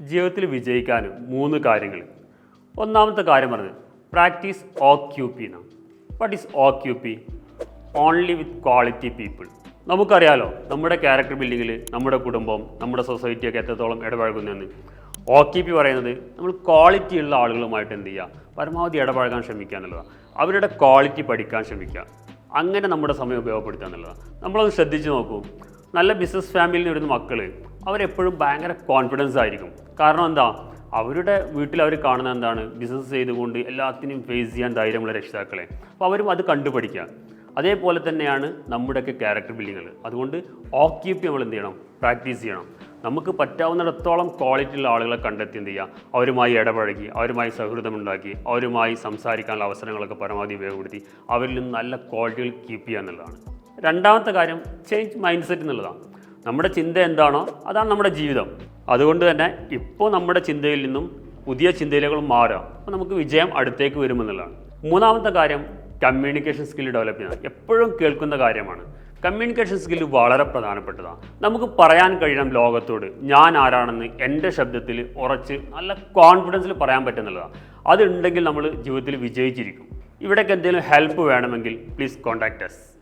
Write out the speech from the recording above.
ജീവിതത്തിൽ വിജയിക്കാൻ മൂന്ന് കാര്യങ്ങൾ. ഒന്നാമത്തെ കാര്യം പറഞ്ഞത് പ്രാക്ടീസ് ഓ എന്നാണ് what is oh only with quality people നമുക്കറിയാലോ നമ്മുടെ ക്യാരക്ടർ ബിൽഡിങ്ങിൽ നമ്മുടെ കുടുംബം നമ്മുടെ സൊസൈറ്റിയൊക്കെ എത്രത്തോളം ഇടപഴകുന്നതെന്ന് ഒ പറയുന്നത് നമ്മൾ ക്വാളിറ്റി ഉള്ള ആളുകളുമായിട്ട് എന്ത് ചെയ്യുക പരമാവധി ഇടപഴകാൻ ശ്രമിക്കുക എന്നുള്ളതാണ് അവരുടെ ക്വാളിറ്റി പഠിക്കാൻ ശ്രമിക്കുക. അങ്ങനെ നമ്മുടെ സമയം ഉപയോഗപ്പെടുത്തുക എന്നുള്ളതാണ് നമ്മളൊന്ന് ശ്രദ്ധിച്ച് നോക്കൂ. നല്ല ബിസിനസ് ഫാമിലിയിൽ നിന്ന് വരുന്ന മക്കൾ അവരെപ്പോഴും ഭയങ്കര കോൺഫിഡൻസ് ആയിരിക്കും. കാരണം എന്താ? അവരുടെ വീട്ടിൽ അവർ കാണുന്ന എന്താണ്? ബിസിനസ് ചെയ്തുകൊണ്ട് എല്ലാത്തിനും ഫേസ് ചെയ്യാൻ ധൈര്യമുള്ള രക്ഷിതാക്കളെ. അപ്പോൾ അവരും അത് കണ്ടുപഠിക്കുക. അതേപോലെ തന്നെയാണ് നമ്മുടെയൊക്കെ ക്യാരക്ടർ ബിൽഡിങ്ങൾ അതുകൊണ്ട് ഓക്യുപ്പി നമ്മൾ എന്ത് ചെയ്യണം? പ്രാക്ടീസ് ചെയ്യണം. നമുക്ക് പറ്റാവുന്നിടത്തോളം ക്വാളിറ്റി ഉള്ള ആളുകളെ കണ്ടെത്തി എന്ത് ചെയ്യുക? അവരുമായി ഇടപഴകി അവരുമായി സൗഹൃദമുണ്ടാക്കി അവരുമായി സംസാരിക്കാനുള്ള അവസരങ്ങളൊക്കെ പരമാവധി ഉപയോഗപ്പെടുത്തി അവരിൽ നിന്ന് നല്ല ക്വാളിറ്റികൾ കീപ്പ് ചെയ്യുക എന്നുള്ളതാണ്. രണ്ടാമത്തെ കാര്യം ചേഞ്ച് മൈൻഡ് സെറ്റ് എന്നുള്ളതാണ്. നമ്മുടെ ചിന്ത എന്താണോ അതാണ് നമ്മുടെ ജീവിതം. അതുകൊണ്ട് തന്നെ ഇപ്പോൾ നമ്മുടെ ചിന്തയിൽ നിന്നും പുതിയ ചിന്തയിലേക്ക് മാറാം അപ്പോൾ നമുക്ക് വിജയം അടുത്തേക്ക് വരുമെന്നുള്ളതാണ്. മൂന്നാമത്തെ കാര്യം കമ്മ്യൂണിക്കേഷൻ സ്കിൽ ഡെവലപ്പ് ചെയ്യുന്നത് എപ്പോഴും കേൾക്കുന്ന കാര്യമാണ്. കമ്മ്യൂണിക്കേഷൻ സ്കിൽ വളരെ പ്രധാനപ്പെട്ടതാണ്. നമുക്ക് പറയാൻ കഴിയണം ലോകത്തോട് ഞാൻ ആരാണെന്ന് എന്റെ ശബ്ദത്തിൽ ഉറച്ച് നല്ല കോൺഫിഡൻസിൽ പറയാൻ പറ്റുന്നുള്ളതാണ്. അതുണ്ടെങ്കിൽ നമ്മൾ ജീവിതത്തിൽ വിജയിച്ചിരിക്കും. ഇവിടേക്ക് എന്തെങ്കിലും ഹെൽപ്പ് വേണമെങ്കിൽ പ്ലീസ് കോൺടാക്ട് അസ്